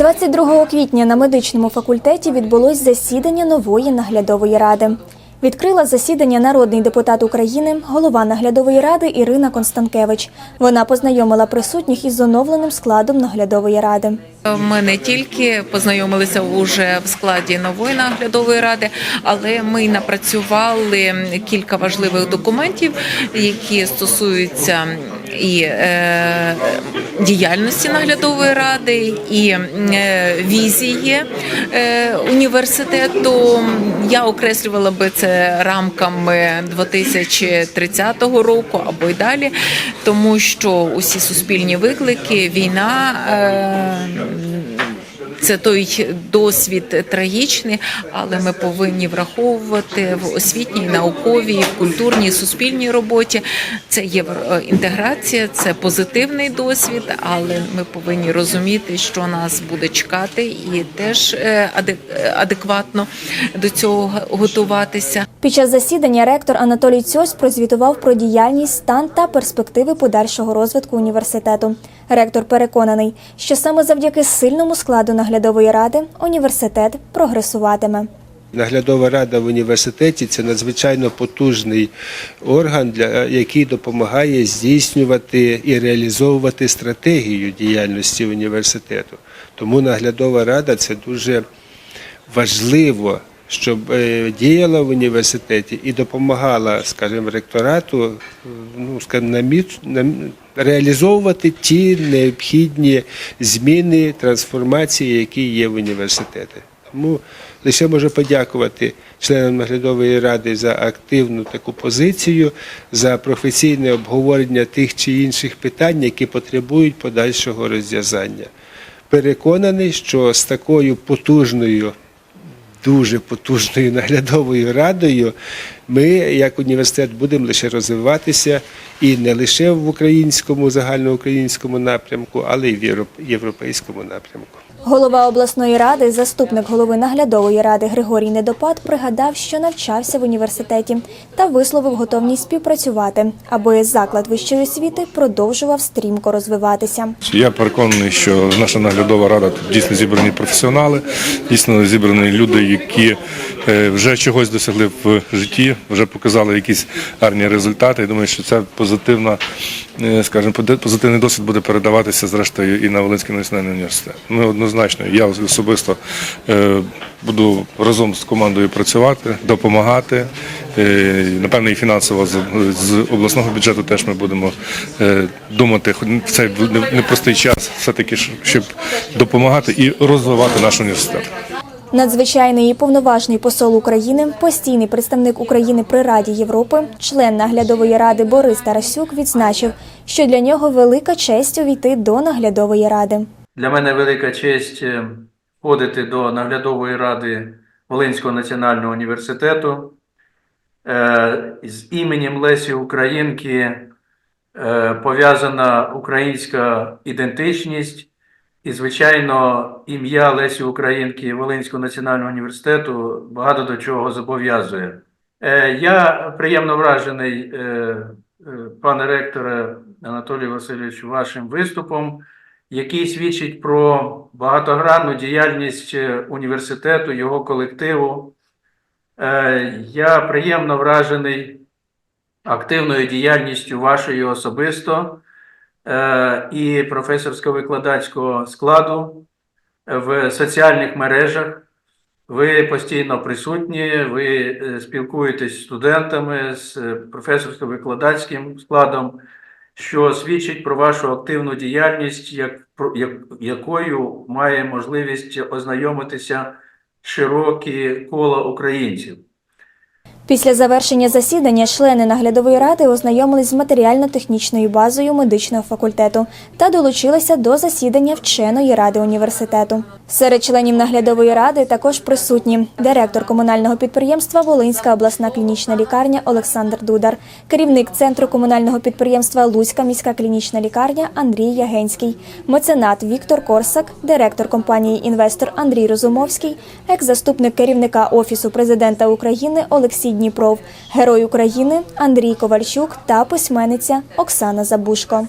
22 квітня на медичному факультеті відбулось засідання нової наглядової ради. Відкрила засідання народний депутат України, голова наглядової ради Ірина Констанкевич. Вона познайомила присутніх із оновленим складом наглядової ради. Ми не тільки познайомилися вже в складі нової наглядової ради, але ми напрацювали кілька важливих документів, які стосуються і е, діяльності наглядової ради, і е, візії е, університету. Я окреслювала би це рамками 2030 року або й далі, тому що усі суспільні виклики, війна. Це той досвід трагічний, але ми повинні враховувати в освітній, науковій, культурній, суспільній роботі. Це євроінтеграція, це позитивний досвід, але ми повинні розуміти, що нас буде чекати, і теж е, адекватно до цього готуватися. Під час засідання ректор Анатолій Цьось прозвітував про діяльність, стан та перспективи подальшого розвитку університету. Ректор переконаний, що саме завдяки сильному складу наглядової ради університет прогресуватиме. Наглядова рада в університеті це надзвичайно потужний орган, який допомагає здійснювати і реалізовувати стратегію діяльності університету. Тому наглядова рада це дуже важливо, щоб е, діяла в університеті і допомагала, скажімо, ректорату е, ну, скажімо, реалізовувати ті необхідні зміни, трансформації, які є в університеті. Тому лише можу подякувати членам наглядової ради за активну таку позицію, за професійне обговорення тих чи інших питань, які потребують подальшого розв'язання. Переконаний, що з такою потужною, дуже потужною наглядовою радою ми, як університет, будемо лише розвиватися і не лише в українському загальноукраїнському напрямку, але й в європейському напрямку. Голова обласної ради, заступник голови наглядової ради Григорій Недопад пригадав, що навчався в університеті та висловив готовність співпрацювати, аби заклад вищої освіти продовжував стрімко розвиватися. Я переконаний, що наша наглядова рада дійсно зібрані професіонали, дійсно зібрані люди, які е, вже чогось досягли в житті, вже показали якісь гарні результати. Я думаю, що це позитивна, е, скажімо, позитивний досвід буде передаватися зрештою і на Волинський національний університет. Ми однозначно, я особисто е, буду разом з командою працювати, допомагати. Е, Напевно, і фінансово з, обласного бюджету теж ми будемо е, думати в цей непростий час, все-таки ж, щоб допомагати і розвивати наш університет. Надзвичайний і повноважний посол України, постійний представник України при Раді Європи, член наглядової ради Борис Тарасюк відзначив, що для нього велика честь увійти до наглядової ради. Для мене велика честь е, входити до наглядової ради Волинського національного університету. Е, З іменем Лесі Українки е, пов'язана українська ідентичність. І, звичайно, ім'я Лесі Українки Волинського національного університету багато до чого зобов'язує. Я приємно вражений, пане ректоре Анатолію Васильовичу, вашим виступом який свідчить про багатогранну діяльність університету, його колективу. Е, Я приємно вражений активною діяльністю вашої особисто е, і професорсько-викладацького складу в соціальних мережах. Ви постійно присутні, ви е, спілкуєтесь з студентами, з професорсько-викладацьким складом що свідчить про вашу активну діяльність, як, як, якою має можливість ознайомитися широкі кола українців. Після завершення засідання члени наглядової ради ознайомились з матеріально-технічною базою медичного факультету та долучилися до засідання вченої ради університету. Серед членів наглядової ради також присутні директор комунального підприємства Волинська обласна клінічна лікарня Олександр Дудар, керівник центру комунального підприємства Луцька міська клінічна лікарня Андрій Ягенський, меценат Віктор Корсак, директор компанії Інвестор Андрій Розумовський, екс-заступник керівника Офісу президента України Олексій Дніпров, герой України Андрій Ковальчук та письменниця Оксана Забушко.